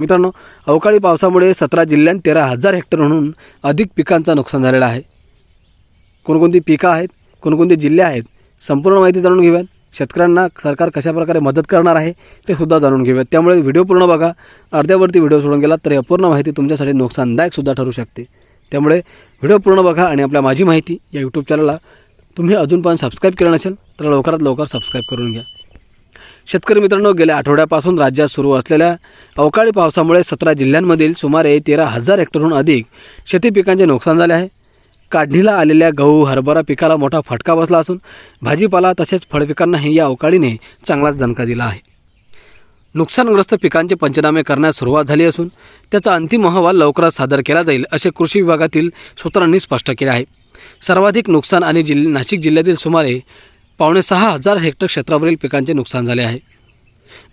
मित्रांनो अवकाळी पावसामुळे सतरा जिल्ह्यात तेरा हजार हेक्टरहून अधिक पिकांचं नुकसान झालेलं आहे. कोणकोणती पिकं आहेत कोणकोणते जिल्हे आहेत संपूर्ण माहिती जाणून घेऊयात. शेतकऱ्यांना सरकार कशाप्रकारे मदत करणार आहे ते सुद्धा जाणून घेऊयात. त्यामुळे व्हिडिओ पूर्ण बघा. अर्ध्यावरती व्हिडिओ सोडून गेला तर अपूर्ण माहिती तुमच्यासाठी नुकसानदायक सुद्धा ठरू शकते. त्यामुळे व्हिडिओ पूर्ण बघा आणि आपल्या माझी माहिती या यूट्यूब चॅनलला तुम्ही अजून पण सबस्क्राईब केलं नसेल तर लवकरात लवकर सबस्क्राईब करून घ्या. शेतकरी मित्रांनो गेल्या आठवड्यापासून राज्यात सुरू असलेल्या अवकाळी पावसामुळे सतरा जिल्ह्यांमधील सुमारे तेरा हजार हेक्टरहून अधिक शेती पिकांचे नुकसान झाले आहे. काढणीला आलेल्या गहू हरभरा पिकाला मोठा फटका बसला असून भाजीपाला तसेच फळपिकांनाही या अवकाळीने चांगलाच दणका दिला आहे. नुकसानग्रस्त पिकांचे पंचनामे करण्यास सुरुवात झाली असून त्याचा अंतिम अहवाल लवकरच सादर केला जाईल असे कृषी विभागातील सूत्रांनी स्पष्ट केले आहे. सर्वाधिक नुकसान आणि जिल्ह नाशिक जिल्ह्यातील सुमारे पावणे सहा हजार हेक्टर क्षेत्रावरील पिकांचे नुकसान झाले आहे.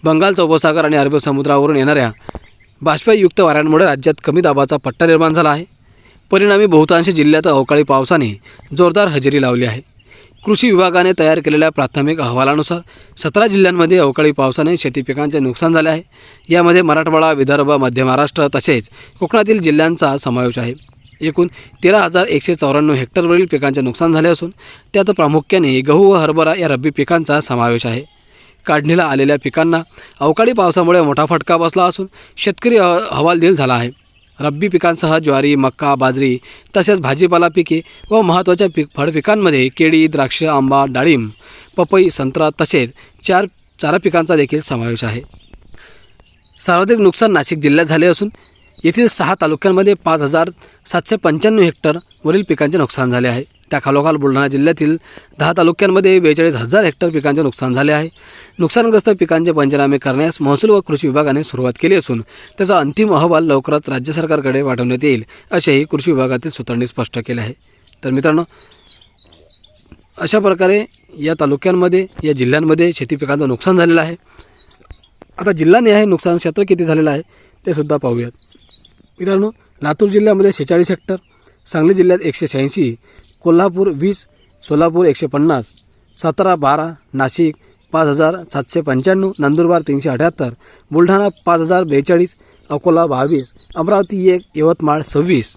बंगालचा उपसागर आणि अरबी समुद्रावरून येणाऱ्या बाष्पयुक्त वाऱ्यांमुळे राज्यात कमी दाबाचा पट्टा निर्माण झाला आहे. परिणामी बहुतांश जिल्ह्यात अवकाळी पावसाने जोरदार हजेरी लावली आहे. कृषी विभागाने तयार केलेल्या प्राथमिक अहवालानुसार सतरा जिल्ह्यांमध्ये अवकाळी पावसाने शेती पिकांचे नुकसान झाले आहे. यामध्ये मराठवाडा विदर्भ मध्य महाराष्ट्र तसेच कोकणातील जिल्ह्यांचा समावेश आहे. एकूण तेरा हजार एकशे चौऱ्याण्णव हेक्टरवरील पिकांचे नुकसान झाले असून त्यात प्रामुख्याने गहू व हरभरा या रब्बी पिकांचा समावेश आहे. काढणीला आलेल्या पिकांना अवकाळी पावसामुळे मोठा फटका बसला असून शेतकरी हवालदिल झाला आहे. रब्बी पिकांसह ज्वारी मक्का बाजरी तसेच भाजीपाला पिके व महत्त्वाच्या पीक फळपिकांमध्ये केळी द्राक्ष आंबा डाळिंब पपई संत्रा तसेच चार चारा पिकांचा देखील समावेश आहे. सर्वाधिक नुकसान नाशिक जिल्ह्यात झाले असून येथील सहा तालुक्यांमध्ये पाच हजार सातशे पंच्याण्णव हेक्टरवरील पिकांचे नुकसान झाले आहे. त्या खालोखाल बुलढाणा जिल्ह्यातील दहा तालुक्यांमध्ये बेचाळीस हजार हेक्टर पिकांचे नुकसान झाले आहे. नुकसानग्रस्त पिकांचे पंचनामे करण्यास महसूल व कृषी विभागाने सुरुवात केली असून त्याचा अंतिम अहवाल लवकरच राज्य सरकारकडे पाठवण्यात येईल असेही कृषी विभागातील सूत्रांनी स्पष्ट केले आहे. तर मित्रांनो अशा प्रकारे या तालुक्यांमध्ये या जिल्ह्यांमध्ये शेती पिकांचं नुकसान झालेलं आहे. आता जिल्हानिहाय नुकसान क्षेत्र किती झालेलं आहे ते सुद्धा पाहूयात. मित्रांनो लातूर जिल्ह्यामध्ये शेहेचाळीस हेक्टर सांगली जिल्ह्यात एकशे शहाऐंशी कोल्हापूर वीस सोलापूर एकशे पन्नास सातारा बारा नाशिक पाच हजार सातशे पंच्याण्णव नंदुरबार तीनशे अठ्याहत्तर बुलढाणा पाच हजार बेचाळीस अकोला बावीस अमरावती एक यवतमाळ सव्वीस.